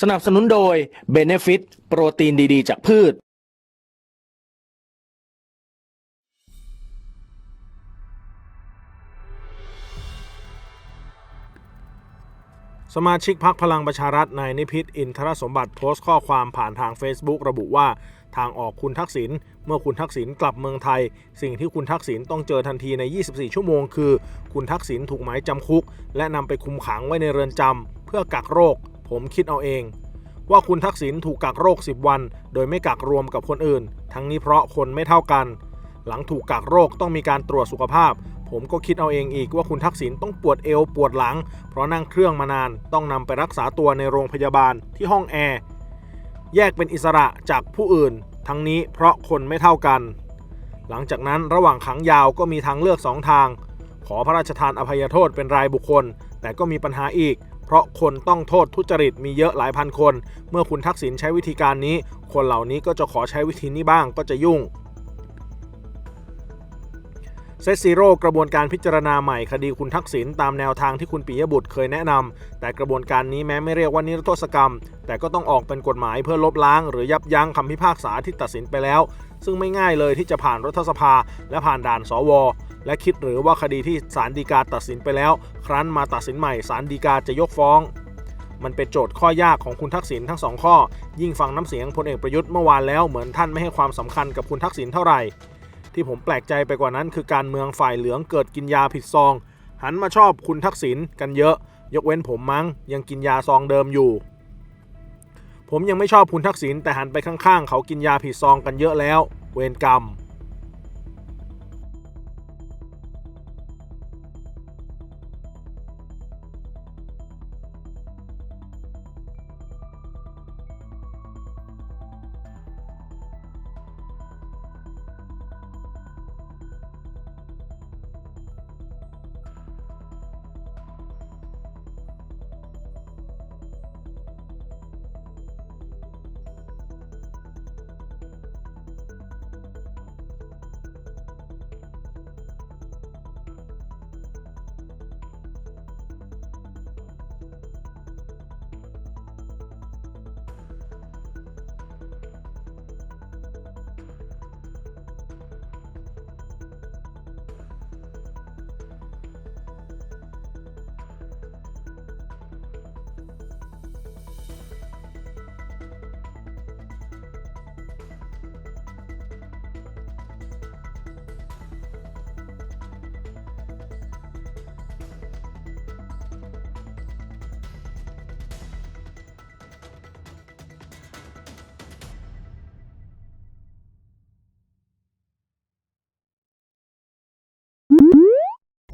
สนับสนุนโดย Benefit โปรตีนดีๆ จากพืช สมาชิกพักพลังประชารัฐนายนิพิษอินทรสมบัติโพสต์ข้อความผ่านทาง Facebook ระบุว่าทางออกคุณทักษิณเมื่อคุณทักษิณกลับเมืองไทย สิ่งที่คุณทักษิณต้องเจอทันทีใน 24 ชั่วโมง คือ คุณทักษิณถูกหมายจำคุก และนำไปคุมขังไว้ในเรือนจำเพื่อกักโรค ผมคิดเอาเอง ว่าคุณทักษิณถูกกักโรค 10 วัน โดยไม่กักรวมกับคนอื่น ทั้งนี้เพราะคนไม่เท่ากัน หลังถูกกักโรคต้องมีการตรวจสุขภาพ ผมก็คิดเอาเองอีกว่าคุณทักษิณต้องปวดเอวปวดหลัง เพราะนั่งเครื่องมานาน ต้องนำไปรักษาตัวในโรงพยาบาลที่ห้องแอร์แยกเป็นอิสระจากผู้อื่น ทั้งนี้เพราะคนไม่เท่ากัน หลังจากนั้นระหว่างขังยาวก็มีทางเลือกสองทาง ขอพระราชทานอภัยโทษเป็นรายบุคคล แต่ก็มีปัญหาอีก เพราะคนต้องโทษทุจริตมีเยอะหลายพันคน เมื่อคุณทักษิณใช้วิธีการนี้ คนเหล่านี้ก็จะขอใช้วิธีนี้บ้างก็จะยุ่ง เซตซีโร่กระบวนการพิจารณาใหม่คดีคุณทักษิณตามแนวทางที่คุณปิยบุตรเคยแนะนำแต่กระบวนการนี้แม้ไม่เรียกว่านิรโทษกรรม แต่ก็ต้องออกเป็นกฎหมายเพื่อลบล้าง หรือยับยั้งคำพิพากษาที่ตัดสินไปแล้ว ซึ่งไม่ง่ายเลยที่จะผ่านรัฐสภา และผ่านด่านสวและคิดหรือว่าคดีที่ศาลฎีกาตัดสินไปแล้ว ครั้นมาตัดสินใหม่ศาลฎีกาจะยกฟ้อง มันเป็นโจทย์ข้อยากของคุณทักษิณทั้งสองข้อ ยิ่งฟังน้ำเสียงพลเอกประยุทธ์เมื่อวานแล้วเหมือนท่านไม่ให้ความสำคัญกับคุณทักษิณเท่าไหร่ ที่ผมแปลกใจไปกว่านั้น คือการเมืองฝ่ายเหลืองเกิดกินยาผิดซอง หันมาชอบคุณทักษิณกันเยอะ ยกเว้นผมมั้งยังกินยาซองเดิมอยู่ ผมยังไม่ชอบคุณทักษิณแต่หันไปข้างๆ เขากินยาผิดซองกันเยอะแล้ว เวรกรรม